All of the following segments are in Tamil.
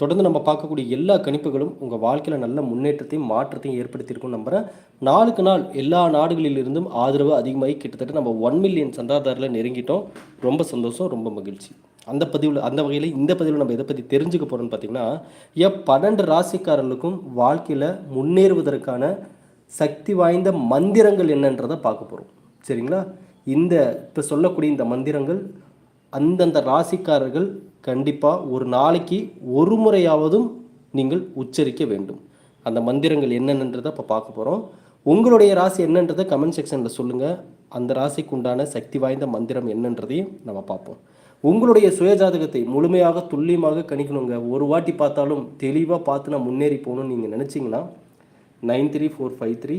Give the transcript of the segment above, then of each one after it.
தொடர்ந்து நம்ம பார்க்கக்கூடிய எல்லா கணிப்புகளும் உங்கள் வாழ்க்கையில் நல்ல முன்னேற்றத்தையும் மாற்றத்தையும் ஏற்படுத்தியிருக்கும் நம்புகிறேன் நாளுக்கு நாள் எல்லா நாடுகளிலிருந்தும் ஆதரவு அதிகமாகி கிட்டத்தட்ட நம்ம ஒன் மில்லியன் சந்தாதாரில் நெருங்கிட்டோம். ரொம்ப சந்தோஷம் ரொம்ப மகிழ்ச்சி. அந்த பதிவில் அந்த வகையில் இந்த பதிவில் நம்ம எதை பற்றி தெரிஞ்சுக்க போகிறோம்னு பார்த்தீங்கன்னா ஏன் பன்னெண்டு ராசிக்காரர்களுக்கும் வாழ்க்கையில் முன்னேறுவதற்கான சக்தி வாய்ந்த மந்திரங்கள் என்னன்றதை பார்க்க போகிறோம் சரிங்களா? இந்த இப்போ சொல்லக்கூடிய இந்த மந்திரங்கள் அந்தந்த ராசிக்காரர்கள் கண்டிப்பாக ஒரு நாளைக்கு ஒரு முறையாவதும் நீங்கள் உச்சரிக்க வேண்டும். அந்த மந்திரங்கள் என்னென்னன்றதை இப்போ பார்க்க போகிறோம் உங்களுடைய ராசி என்னன்றதை கமெண்ட் செக்ஷனில் சொல்லுங்கள் அந்த ராசிக்கு உண்டான சக்தி வாய்ந்த மந்திரம் என்னன்றதையும் நம்ம பார்ப்போம். உங்களுடைய சுயஜாதகத்தை முழுமையாக துல்லியமாக கணிக்கணுங்க. ஒரு வாட்டி பார்த்தாலும் தெளிவாக பார்த்து நான் முன்னேறி போகணும்னு நீங்கள் நினச்சிங்கன்னா nine three four five three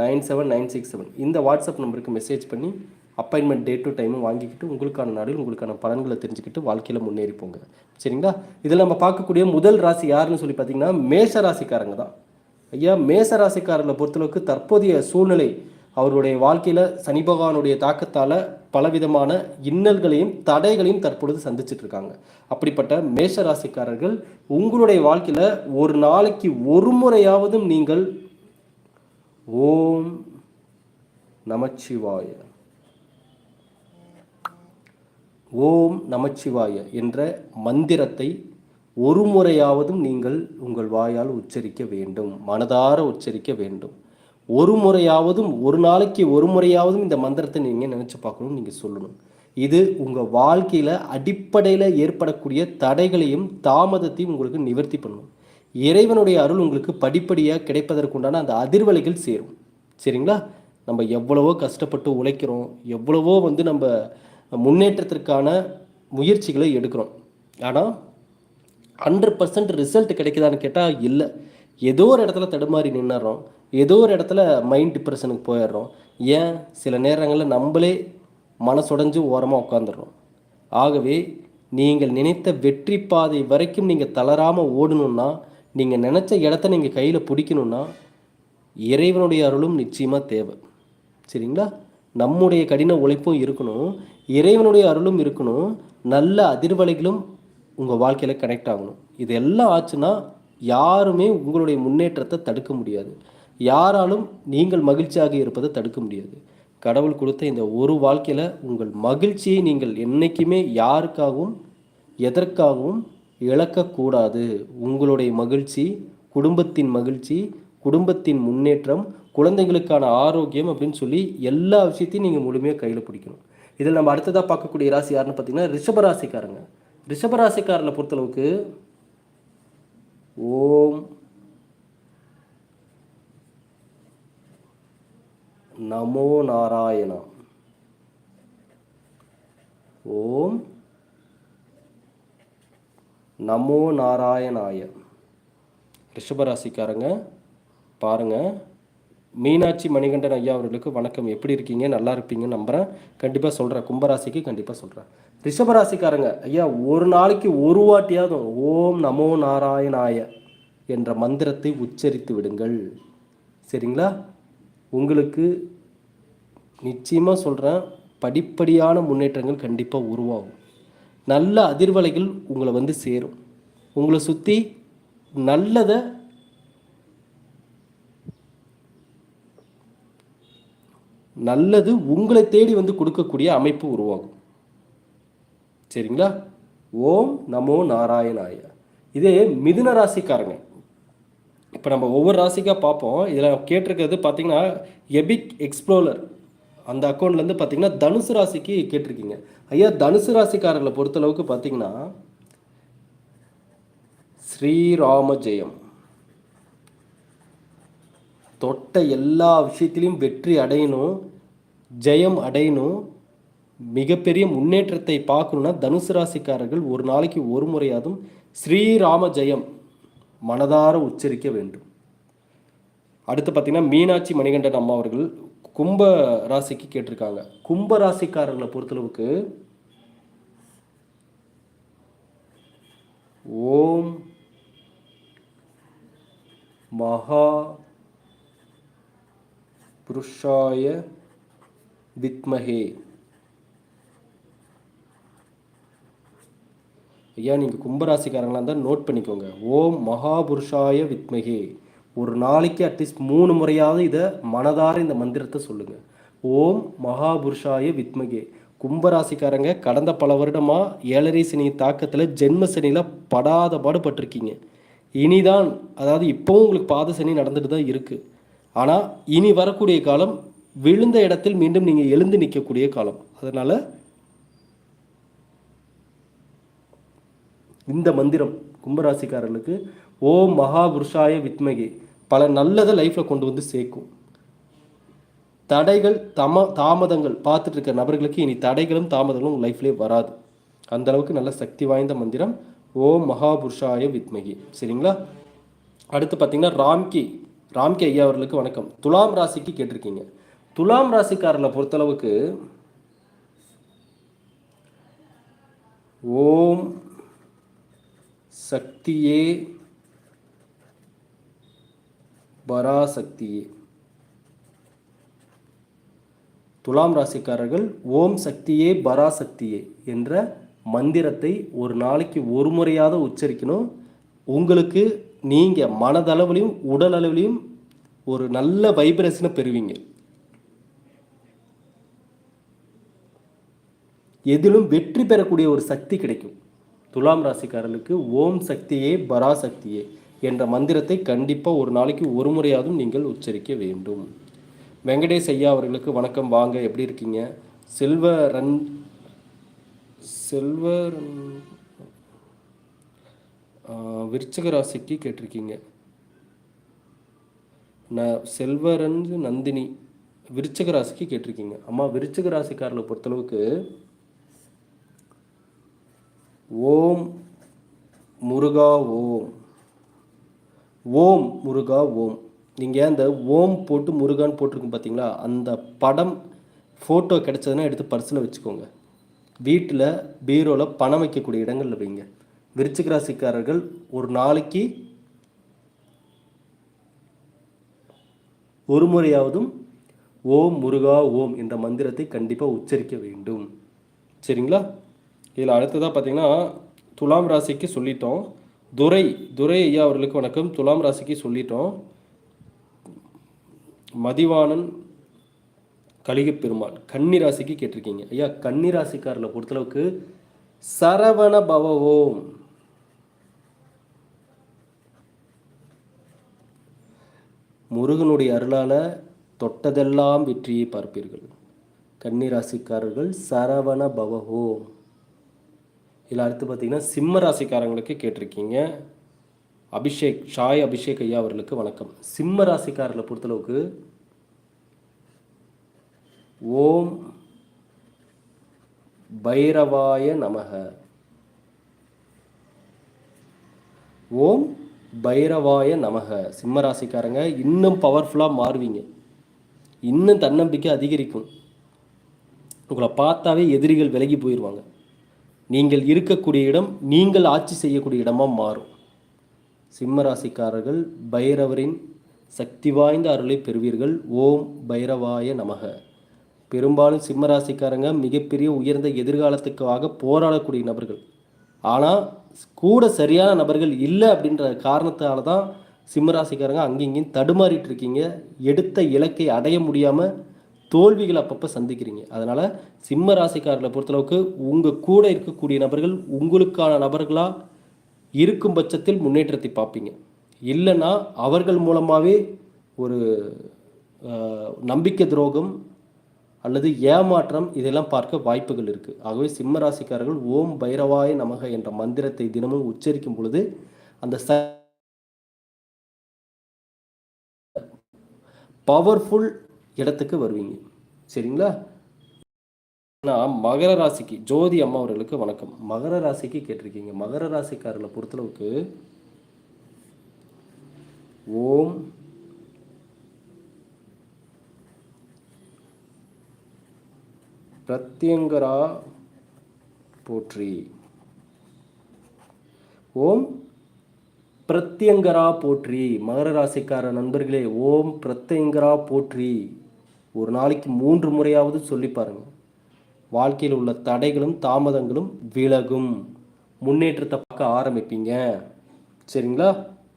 nine seven nine six seven இந்த வாட்ஸ்அப் நம்பருக்கு மெசேஜ் பண்ணி அப்பாயின்மெண்ட் டே டு டைமும் வாங்கிக்கிட்டு உங்களுக்கான நாளில் உங்களுக்கான பலன்களை தெரிஞ்சுக்கிட்டு வாழ்க்கையில் முன்னேறி போங்க. சரிங்களா? இதில் நம்ம பார்க்கக்கூடிய முதல் ராசி யாருன்னு சொல்லி பார்த்தீங்கன்னா மேஷ ராசிக்காரங்க தான். ஐயா மேச ராசிக்காரர்களை பொறுத்தளவுக்கு தற்போதைய சூழ்நிலை அவருடைய வாழ்க்கையில் சனி பகவானுடைய தாக்கத்தால் பலவிதமான இன்னல்களையும் தடைகளையும் தற்பொழுது சந்திச்சுட்டு இருக்காங்க. அப்படிப்பட்ட மேஷ ராசிக்காரர்கள் உங்களுடைய வாழ்க்கையில் ஒரு நாளைக்கு ஒரு முறையாவதும் நீங்கள் ஓம் நமச்சிவாய. ஓம் நமச்சிவாய என்ற மந்திரத்தை ஒரு முறையாவதும் நீங்கள் உங்கள் வாயால் உச்சரிக்க வேண்டும் மனதார உச்சரிக்க வேண்டும். ஒரு முறையாவதும் ஒரு நாளைக்கு ஒரு முறையாவதும் இந்த மந்திரத்தை நீங்கள் நினச்சி பார்க்கணும் நீங்கள் சொல்லணும். இது உங்கள் வாழ்க்கையில் அடிப்படையில் ஏற்படக்கூடிய தடைகளையும் தாமதத்தையும் உங்களுக்கு நிவர்த்தி பண்ணணும் இறைவனுடைய அருள் உங்களுக்கு படிப்படியாக கிடைப்பதற்குண்டான அந்த அதிர்வலைகள் சேரும். சரிங்களா? நம்ம எவ்வளவோ கஷ்டப்பட்டு உழைக்கிறோம் எவ்வளவோ வந்து நம்ம முன்னேற்றத்திற்கான முயற்சிகளை எடுக்கிறோம். ஆனால் ஹண்ட்ரட் பர்சன்ட் ரிசல்ட் கிடைக்குதான்னு கேட்டால் இல்லை. ஏதோ ஒரு இடத்துல தடுமாறி நின்னுறோம். ஏதோ ஒரு இடத்துல மைண்ட் டிப்ரெஷனுக்கு போயிடுறோம். ஏன்? சில நேரங்களில் நம்மளே மனசுடைஞ்சு ஓரமாக உட்காந்துடுறோம் ஆகவே நீங்கள் நினைத்த வெற்றி பாதை வரைக்கும் நீங்கள் தளராமல் ஓடணும்னா நீங்கள் நினச்ச இடத்த நீங்கள் கையில் பிடிக்கணும்னா இறைவனுடைய அருளும் நிச்சயமாக தேவை. சரிங்களா? நம்முடைய கடின உழைப்பும் இருக்கணும். இறைவனுடைய அருளும் இருக்கணும் நல்ல அதிர்வலைகளும் உங்கள் வாழ்க்கையில் கனெக்ட் ஆகணும். இது எல்லாம் ஆச்சுன்னா யாருமே உங்களுடைய முன்னேற்றத்தை தடுக்க முடியாது. யாராலும் நீங்கள் மகிழ்ச்சியாக இருப்பதை தடுக்க முடியாது. கடவுள் கொடுத்த இந்த ஒரு வாழ்க்கையில் உங்கள் மகிழ்ச்சியை நீங்கள் என்றைக்குமே யாருக்காகவும் எதற்காகவும் இழக்கக்கூடாது. உங்களுடைய மகிழ்ச்சி குடும்பத்தின் மகிழ்ச்சி குடும்பத்தின் முன்னேற்றம் குழந்தைகளுக்கான ஆரோக்கியம் அப்படின்னு சொல்லி எல்லா விஷயத்தையும் நீங்கள் முழுமையாக கையில் பிடிக்கணும். இதில் நம்ம அடுத்ததாக பார்க்கக்கூடிய ராசி யாருன்னு பார்த்தீங்கன்னா ரிஷபராசிக்காரங்க. ரிஷபராசிக்காரனை பொறுத்தளவுக்கு ஓம் நமோ நாராயணா. ஓம் நமோ நாராயணாய. ரிஷபராசிக்காரங்க பாருங்கள் மீனாட்சி மணிகண்டன் ஐயா அவர்களுக்கு வணக்கம். எப்படி இருக்கீங்க? நல்லா இருப்பீங்கன்னு நம்புகிறேன் கண்டிப்பாக சொல்கிறேன் கும்பராசிக்கு கண்டிப்பாக சொல்கிறேன் ரிஷபராசிக்காரங்க ஐயா ஒரு நாளைக்கு ஒரு வாட்டியாவது ஓம் நமோ நாராயணாய என்ற மந்திரத்தை உச்சரித்து விடுங்கள். சரிங்களா? உங்களுக்கு நிச்சயமாக சொல்கிறேன் படிப்படியான முன்னேற்றங்கள் கண்டிப்பாக உருவாகும். நல்ல அதிர்வலைகள் உங்களை வந்து சேரும். உங்களை சுற்றி நல்லதை நல்லது உங்களை தேடி வந்து கொடுக்கக்கூடிய அமைப்பு உருவாகும். சரிங்களா? ஓம் நமோ நாராயணாய. இதே மிதுன ராசிக்காரங்க. இப்போ நம்ம ஒவ்வொரு ராசிக்காக பார்ப்போம் இதில் கேட்டிருக்கிறது பார்த்தீங்கன்னா எபிக் எக்ஸ்ப்ளோரர் அந்த அக்கௌண்ட்லேருந்து பார்த்தீங்கன்னா தனுசு ராசிக்கு கேட்டிருக்கீங்க. ஐயா தனுசு ராசிக்காரர்களை பொறுத்தளவுக்கு பார்த்தீங்கன்னா ஸ்ரீராம ஜெயம். தொட்ட எல்லா விஷயத்திலையும் வெற்றி அடையணும். ஜெயம் அடையணும். மிகப்பெரிய முன்னேற்றத்தை பார்க்கணுன்னா தனுசு ராசிக்காரர்கள் ஒரு நாளைக்கு ஒரு முறையாதும் ஸ்ரீராம ஜெயம் மனதார உச்சரிக்க வேண்டும். அடுத்து பார்த்திங்கன்னா மீனாட்சி மணிகண்டன் அம்மா அவர்கள் கும்ப ராசிக்கு கேட்டிருக்காங்க. கும்ப ராசிக்காரர்களை பொறுத்தளவுக்கு ஓம் மகா புருஷாய வித்மஹே. ஐயா நீங்கள் கும்பராசிக்காரங்களாக இருந்தால் நோட் பண்ணிக்கோங்க. ஓம் மகாபுருஷாய வித்மகே ஒரு நாளைக்கு அட்லீஸ்ட் மூணு முறையாவது இதை மனதார இந்த மந்திரத்தை சொல்லுங்கள் ஓம் மகாபுருஷாய வித்மகே கும்பராசிக்காரங்க கடந்த பல வருடமாக ஏழரை சனி தாக்கத்தில் ஜென்ம சனியில் படாத பாடுபட்டிருக்கீங்க இனிதான் அதாவது இப்போவும் உங்களுக்கு பாத சனி நடந்துட்டு தான் இருக்குது ஆனால் இனி வரக்கூடிய காலம் விழுந்த இடத்தில் மீண்டும் நீங்கள் எழுந்து நிற்கக்கூடிய காலம். அதனால் இந்த மந்திரம் கும்பராசிக்காரர்களுக்கு ஓம் மகாபுருஷாய வித்மகி பல நல்லதை லைஃப்பில் கொண்டு வந்து சேர்க்கும். தடைகள் தம தாமதங்கள் பார்த்துட்டு இருக்க நபர்களுக்கு இனி தடைகளும் தாமதங்களும் உங்கள் லைஃப்லேயே வராது. அந்த அளவுக்கு நல்ல சக்தி வாய்ந்த மந்திரம் ஓம் மகாபுருஷாய வித்மகி. சரிங்களா? அடுத்து பார்த்தீங்கன்னா ராம்கி ராம்கி ஐயா அவர்களுக்கு வணக்கம். துலாம் ராசிக்கு கேட்டிருக்கீங்க. துலாம் ராசிக்காரனை பொறுத்தளவுக்கு ஓம் சக்தியே பராசக்தியே. துலாம் ராசிக்காரர்கள் ஓம் சக்தியே பராசக்தியே என்ற மந்திரத்தை ஒரு நாளைக்கு ஒரு முறையாவது உச்சரிக்கணும். உங்களுக்கு நீங்கள் மனதளவுலையும் உடல் அளவுலையும் ஒரு நல்ல வைப்ரேஷனை பெறுவீங்க. எதிலும் வெற்றி பெறக்கூடிய ஒரு சக்தி கிடைக்கும். துலாம் ராசிக்காரர்களுக்கு ஓம் சக்தியே பராசக்தியே என்ற மந்திரத்தை கண்டிப்பாக ஒரு நாளைக்கு ஒரு முறையாவது நீங்கள் உச்சரிக்க வேண்டும். வெங்கடேஷ் ஐயா அவர்களுக்கு வணக்கம். வாங்க எப்படி இருக்கீங்க? செல்வ ரன் செல்வர் விருச்சக ராசிக்கு கேட்டிருக்கீங்க. ந செல்வரஞ்சு நந்தினி விருச்சக ராசிக்கு கேட்டிருக்கீங்க. அம்மா விருச்சக ராசிக்காரர்களை பொறுத்தளவுக்கு ஓம் முருகா ஓம். ஓம் முருகா ஓம். நீங்கள் அந்த ஓம் போட்டு முருகான் போட்டிருக்கும் பார்த்தீங்களா அந்த படம் ஃபோட்டோ கிடச்சதுன்னா எடுத்து பர்ஸில் வச்சுக்கோங்க. வீட்டில் பீரோவில் பணம் வைக்கக்கூடிய இடங்களில் வைங்க. விருச்சிக ராசிக்காரர்கள் ஒரு நாளைக்கு ஒரு முறையாவதும் ஓம் முருகா ஓம் என்ற மந்திரத்தை கண்டிப்பாக உச்சரிக்க வேண்டும். சரிங்களா? இதில் அடுத்ததாக பார்த்தீங்கன்னா துலாம் ராசிக்கு சொல்லிட்டோம். துரை துரை ஐயா அவர்களுக்கு வணக்கம். துலாம் ராசிக்கு சொல்லிட்டோம். மதிவாணன் கலிகப் பெருமாள் கன்னிராசிக்கு கேட்டிருக்கீங்க. ஐயா கன்னிராசிக்காரில் பொறுத்தளவுக்கு சரவண பவவோம். முருகனுடைய அருளால் தொட்டதெல்லாம் வெற்றியை பார்ப்பீர்கள். கன்னிராசிக்காரர்கள் சரவண பவஹோம் இதில் அடுத்து பார்த்தீங்கன்னா சிம்ம ராசிக்காரங்களுக்கு கேட்டிருக்கீங்க. அபிஷேக் ஷாய் அபிஷேக் ஐயா அவர்களுக்கு வணக்கம். சிம்ம ராசிக்காரர்களை பொறுத்தளவுக்கு ஓம் பைரவாய நமக. ஓம் பைரவாய நமக. சிம்ம ராசிக்காரங்க இன்னும் பவர்ஃபுல்லாக மாறுவீங்க. இன்னும் தன்னம்பிக்கை அதிகரிக்கும். உங்களை பார்த்தாவே எதிரிகள் விலகி போயிடுவாங்க நீங்கள் இருக்கக்கூடிய இடம் நீங்கள் ஆட்சி செய்யக்கூடிய இடமாக மாறும். சிம்மராசிக்காரர்கள் பைரவரின் சக்தி வாய்ந்த அருளை பெறுவீர்கள். ஓம் பைரவாய நமக. பெரும்பாலும் சிம்மராசிக்காரங்க மிகப்பெரிய உயர்ந்த எதிர்காலத்துக்காக போராடக்கூடிய நபர்கள். ஆனால் கூட சரியான நபர்கள் இல்லை அப்படின்ற காரணத்தால் தான் சிம்மராசிக்காரங்க அங்கேயும் தடுமாறிட்டு இருக்கீங்க. எடுத்த இலக்கை அடைய முடியாமல் தோல்விகளை அப்பப்போ சந்திக்கிறீங்க. அதனால் சிம்ம ராசிக்காரர்களை பொறுத்தளவுக்கு உங்கள் கூட இருக்கக்கூடிய நபர்கள் உங்களுக்கான நபர்களாக இருக்கும் பட்சத்தில் முன்னேற்றத்தை பார்ப்பீங்க. இல்லைன்னா அவர்கள் மூலமாகவே ஒரு நம்பிக்கை துரோகம் அல்லது ஏமாற்றம் இதெல்லாம் பார்க்க வாய்ப்புகள் இருக்குது ஆகவே சிம்ம ராசிக்காரர்கள் ஓம் பைரவாய நமக என்ற மந்திரத்தை தினமும் உச்சரிக்கும் பொழுது அந்த ச பவர்ஃபுல் இடத்துக்கு வருவீங்க. சரிங்களா? நான் மகர ராசிக்கு ஜோதி அம்மா அவர்களுக்கு வணக்கம். மகர ராசிக்கு கேட்டிருக்கீங்க. மகர ராசிக்காரர்களை பொறுத்தளவுக்கு ஓம் பிரத்யங்கரா போற்றி. ஓம் பிரத்யங்கரா போற்றி. மகர ராசிக்கார நண்பர்களே ஓம் பிரத்யங்கரா போற்றி. ஒரு நாளைக்கு மூன்று முறையாவது சொல்லி பாருங்கள் வாழ்க்கையில் உள்ள தடைகளும் தாமதங்களும் விலகும். முன்னேற்றத்தை பார்க்க ஆரம்பிப்பீங்க. சரிங்களா?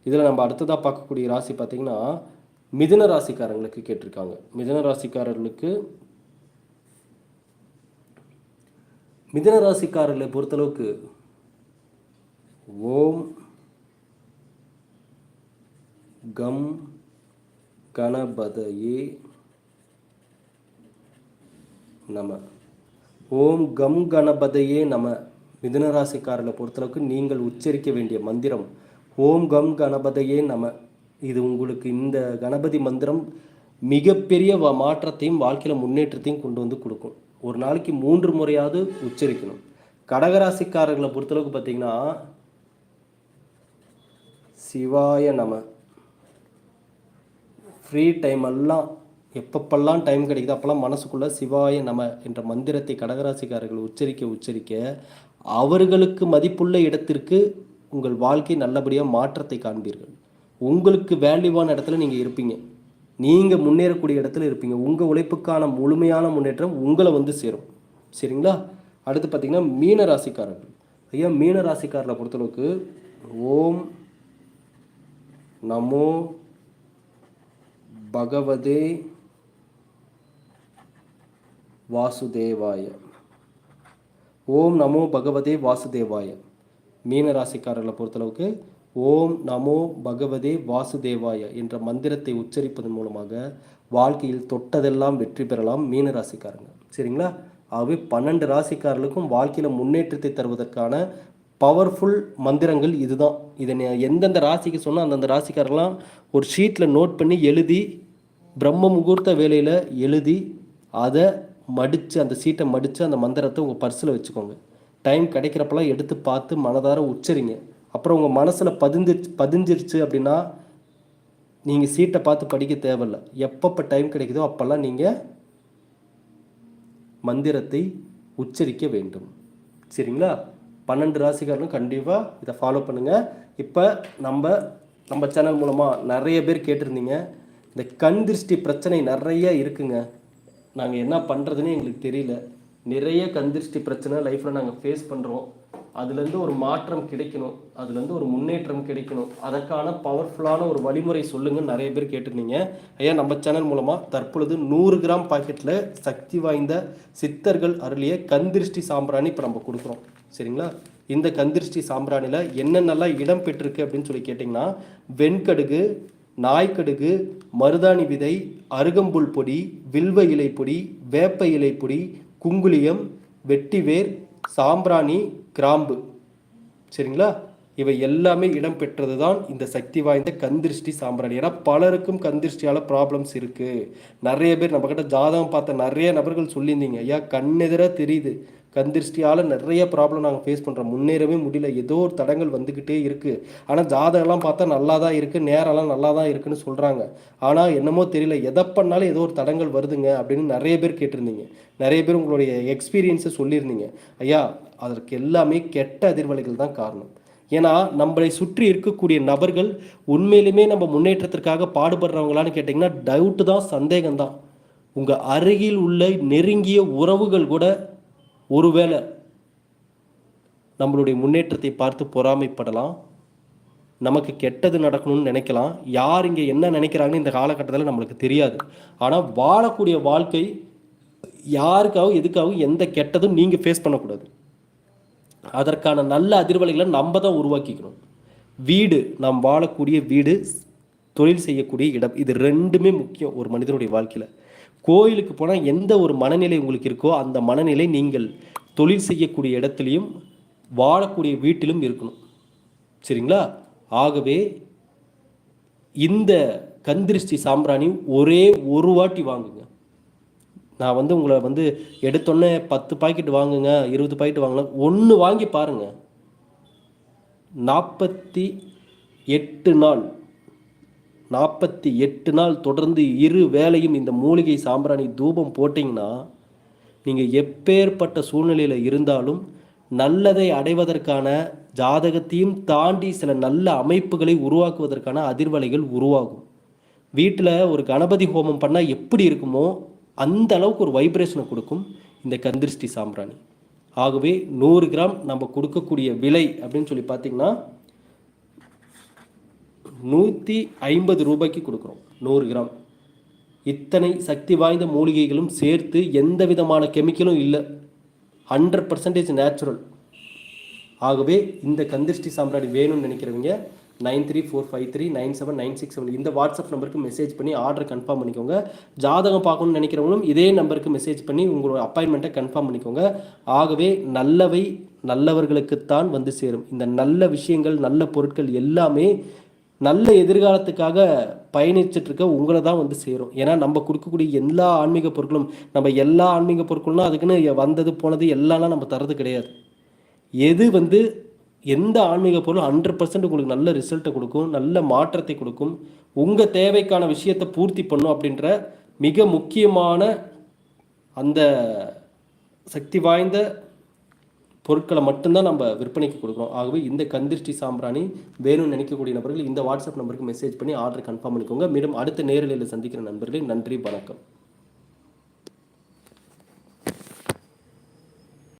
இதில் நம்ம அடுத்ததாக பார்க்கக்கூடிய ராசி பார்த்தீங்கன்னா மிதன ராசிக்காரங்களுக்கு கேட்டிருக்காங்க. மிதன ராசிக்காரர்களுக்கு மிதன ராசிக்காரர்களை பொறுத்தளவுக்கு ஓம் கம் கணபதயே நம ஓம் கம் கணபதையே நம. மிதுன பொறுத்தளவுக்கு நீங்கள் உச்சரிக்க வேண்டிய மந்திரம். ஓம் கம் கணபதையே நம. இது உங்களுக்கு இந்த கணபதி மந்திரம் மிகப்பெரிய வ- மாற்றத்தையும் வாழ்க்கையில் முன்னேற்றத்தையும் கொண்டு வந்து கொடுக்கும். ஒரு நாளைக்கு மூன்று முறையாவது உச்சரிக்கணும். கடகராசிக்காரர்களை பொறுத்தளவுக்கு பார்த்தீங்கன்னா சிவாய நம. ஃப்ரீ டைம் எல்லாம் எப்பப்பெல்லாம் டைம் கிடைக்குதோ அப்போல்லாம் மனசுக்குள்ளே சிவாய நம என்ற மந்திரத்தை கடகராசிக்காரர்கள் உச்சரிக்க உச்சரிக்க அவர்களுக்கு மதிப்புள்ள இடத்திற்கு உங்கள் வாழ்க்கை நல்லபடியாக மாற்றத்தை காண்பீர்கள். உங்களுக்கு வேல்யூவான இடத்துல நீங்கள் இருப்பீங்க. நீங்கள் முன்னேறக்கூடிய இடத்துல இருப்பீங்க. உங்கள் உழைப்புக்கான முழுமையான முன்னேற்றம் உங்களை வந்து சேரும். சரிங்களா? அடுத்து பார்த்திங்கன்னா மீன ராசிக்காரர்கள் ஐயா மீன ராசிக்காரரை பொறுத்தளவுக்கு ஓம் நமோ பகவதே வாசுதேவாய. ஓம் நமோ பகவதே வாசுதேவாய. மீனராசிக்காரர்களை பொறுத்தளவுக்கு ஓம் நமோ பகவதே வாசுதேவாய என்ற மந்திரத்தை உச்சரிப்பதன் மூலமாக வாழ்க்கையில் தொட்டதெல்லாம் வெற்றி பெறலாம் மீன ராசிக்காரங்க சரிங்களா? ஆகவே பன்னெண்டு ராசிக்காரர்களுக்கும் வாழ்க்கையில் முன்னேற்றத்தை தருவதற்கான பவர்ஃபுல் மந்திரங்கள் இதுதான். இதை எந்தெந்த ராசிக்கு சொன்னால் அந்தந்த ராசிக்காரெல்லாம் ஒரு ஷீட்டில் நோட் பண்ணி எழுதி பிரம்ம முகூர்த்த வேலையில் எழுதி அதை மடித்து அந்த சீட்டை மடித்து அந்த மந்திரத்தை உங்கள் பர்ஸில் வச்சுக்கோங்க. டைம் கிடைக்கிறப்பெல்லாம் எடுத்து பார்த்து மனதார உச்சரிங்க. அப்புறம் உங்கள் மனசில் பதிஞ்சு பதிஞ்சிருச்சு அப்படின்னா நீங்கள் சீட்டை பார்த்து படிக்க தேவையில்ல. எப்பப்போ டைம் கிடைக்குதோ அப்போல்லாம் நீங்கள் மந்திரத்தை உச்சரிக்க வேண்டும். சரிங்களா? பன்னெண்டு ராசிக்காரனும் கண்டிப்பாக இதை ஃபாலோ பண்ணுங்கள் இப்போ நம்ம நம்ம சேனல் மூலமாக நிறைய பேர் கேட்டிருந்தீங்க. இந்த கண் திருஷ்டி பிரச்சனை நிறைய இருக்குங்க. நாங்கள் என்ன பண்ணுறதுன்னு எங்களுக்கு தெரியல. நிறைய கந்திருஷ்டி பிரச்சனை லைஃப்பில் நாங்கள் ஃபேஸ் பண்ணுறோம் அதுலேருந்து ஒரு மாற்றம் கிடைக்கணும். அதுலேருந்து ஒரு முன்னேற்றம் கிடைக்கணும். அதற்கான பவர்ஃபுல்லான ஒரு வழிமுறை சொல்லுங்கள் நிறைய பேர் கேட்டிருந்தீங்க. ஐயா நம்ம சேனல் மூலமாக தற்பொழுது நூறு கிராம் பாக்கெட்டில் சக்தி வாய்ந்த சித்தர்கள் அருளிய கந்திருஷ்டி சாம்பிராணி இப்போ நம்ம கொடுக்குறோம். சரிங்களா? இந்த கந்திருஷ்டி சாம்பிராணியில் என்னென்னலாம் இடம் பெற்றிருக்கு அப்படின்னு சொல்லி கேட்டிங்கன்னா வெண்கடுகு நாய்க்கடுகு மருதாணி விதை அருகம்புல் பொடி வில்வ இலை பொடி வேப்ப இலை பொடி குங்குளியம் வெட்டிவேர் சாம்பிராணி கிராம்பு. சரிங்களா? இவை எல்லாமே இடம் பெற்றது தான் இந்த சக்தி வாய்ந்த கந்திருஷ்டி சாம்பிராணி. ஏன்னா பலருக்கும் கந்திருஷ்டியால் ப்ராப்ளம்ஸ் இருக்குது நிறைய பேர் நம்மக்கிட்ட ஜாதகம் பார்த்த நிறைய நபர்கள் சொல்லியிருந்தீங்க. ஐயா கண்ணெதிராக தெரியுது. கந்திருஷ்டியால் நிறைய ப்ராப்ளம் நாங்கள் ஃபேஸ் பண்ணுறோம் முன்னேறவே முடியல. ஏதோ ஒரு தடங்கள் வந்துக்கிட்டே இருக்குது ஆனால் ஜாதகம்லாம் பார்த்தா நல்லா தான் இருக்குது நேரம்லாம் நல்லா தான் இருக்குன்னு சொல்கிறாங்க ஆனால் என்னமோ தெரியல. எதை பண்ணாலும் ஏதோ ஒரு தடங்கள் வருதுங்க அப்படின்னு நிறைய பேர் கேட்டிருந்தீங்க. நிறைய பேர் உங்களுடைய எக்ஸ்பீரியன்ஸை சொல்லியிருந்தீங்க. ஐயா அதற்கு எல்லாமே கெட்ட அதிர்வலைகள் தான் காரணம். ஏன்னா நம்மளை சுற்றி இருக்கக்கூடிய நபர்கள் உண்மையிலுமே நம்ம முன்னேற்றத்திற்காக பாடுபடுறவங்களான்னு கேட்டிங்கன்னா டவுட்டு தான் சந்தேகம் தான் உங்கள் அருகில் உள்ள நெருங்கிய உறவுகள் கூட ஒருவேளை நம்மளுடைய முன்னேற்றத்தை பார்த்து பொறாமைப்படலாம் நமக்கு கெட்டது நடக்கணும்னு நினைக்கலாம் யார் இங்கே என்ன நினைக்கிறாங்கன்னு இந்த காலகட்டத்தில் நம்மளுக்கு தெரியாது. ஆனால் வாழக்கூடிய வாழ்க்கை யாருக்காகவும் எதுக்காகவும் எந்த கெட்டதும் நீங்கள் ஃபேஸ் பண்ணக்கூடாது. அதற்கான நல்ல அதிர்வலைகளை நம்ம தான் உருவாக்கிக்கணும். வீடு நாம் வாழக்கூடிய வீடு தொழில் செய்யக்கூடிய இடம் இது ரெண்டுமே முக்கியம் ஒரு மனிதனுடைய வாழ்க்கையில். கோயிலுக்கு போனால் எந்த ஒரு மனநிலை உங்களுக்கு இருக்கோ அந்த மனநிலை நீங்கள் தொழில் செய்யக்கூடிய இடத்துலையும் வாழக்கூடிய வீட்டிலும் இருக்கணும். சரிங்களா? ஆகவே இந்த கந்திருஷ்டி சாம்பிராணி ஒரே ஒரு வாட்டி வாங்குங்க. நான் வந்து உங்களை வந்து எடுத்தோன்னே பத்து பாக்கெட் வாங்குங்க இருபது பாக்கெட் வாங்கலாம். ஒன்று வாங்கி பாருங்கள் நாற்பத்தி எட்டு நாள் நாற்பத்தி எட்டு நாள் தொடர்ந்து இரு வேளையும் இந்த மூலிகை சாம்பிராணி தூபம் போட்டிங்கன்னா நீங்கள் எப்பேற்பட்ட சூழ்நிலையில் இருந்தாலும் நல்லதை அடைவதற்கான ஜாதகத்தையும் தாண்டி சில நல்ல அமைப்புகளை உருவாக்குவதற்கான அதிர்வலைகள் உருவாகும். வீட்டில் ஒரு கணபதி ஹோமம் பண்ணால் எப்படி இருக்குமோ அந்த அளவுக்கு ஒரு வைப்ரேஷனை கொடுக்கும் இந்த கந்திருஷ்டி சாம்பிராணி. ஆகவே நூறு கிராம் நம்ம கொடுக்கக்கூடிய விலை அப்படின்னு சொல்லி பார்த்தீங்கன்னா நூற்றி ஐம்பது ரூபாய்க்கு கொடுக்குறோம். நூறு கிராம். இத்தனை சக்தி வாய்ந்த மூலிகைகளும் சேர்த்து எந்த விதமான கெமிக்கலும் இல்லை. Hundred percentage natural. ஆகவே இந்த கந்திருஷ்டி சாம்ராடி வேணும்னு நினைக்கிறவங்க nine three four five three nine seven nine six seven இந்த வாட்ஸ்அப் நம்பருக்கு மெசேஜ் பண்ணி ஆர்டர் கன்ஃபார்ம் பண்ணிக்கோங்க. ஜாதகம் பார்க்கணும்னு நினைக்கிறவங்களும் இதே நம்பருக்கு மெசேஜ் பண்ணி உங்களோட அப்பாயின்மெண்ட்டை கன்ஃபார்ம் பண்ணிக்கோங்க. ஆகவே நல்லவை நல்லவர்களுக்குத்தான் வந்து சேரும். இந்த நல்ல விஷயங்கள் நல்ல பொருட்கள் எல்லாமே நல்ல எதிர்காலத்துக்காக பயணிச்சுட்டு இருக்க உங்களை தான் வந்து சேரும். ஏன்னா நம்ம கொடுக்கக்கூடிய எல்லா ஆன்மீக பொருட்களும் நம்ம எல்லா ஆன்மீக பொருட்களும் அதுக்குன்னு வந்தது போனது எல்லாம்லாம் நம்ம தரது கிடையாது. எது வந்து எந்த ஆன்மீக பொருள் ஹண்ட்ரட் பர்சன்ட் உங்களுக்கு நல்ல ரிசல்ட்டை கொடுக்கும் நல்ல மாற்றத்தை கொடுக்கும் உங்கள் தேவைக்கான விஷயத்தை பூர்த்தி பண்ணும் அப்படின்ற மிக முக்கியமான அந்த சக்தி வாய்ந்த பொருட்களை மட்டும்தான் நம்ம விற்பனைக்கு கொடுக்குறோம். ஆகவே இந்த கந்திருஷ்டி சாம்பிராணி வேணும்னு நினைக்கக்கூடிய நபர்கள் இந்த வாட்ஸ்அப் நம்பருக்கு மெசேஜ் பண்ணி ஆர்டர் கன்ஃபார்ம் பண்ணிக்கோங்க. மீண்டும் அடுத்த நேரலையில் சந்திக்கிற நண்பர்களே நன்றி வணக்கம்.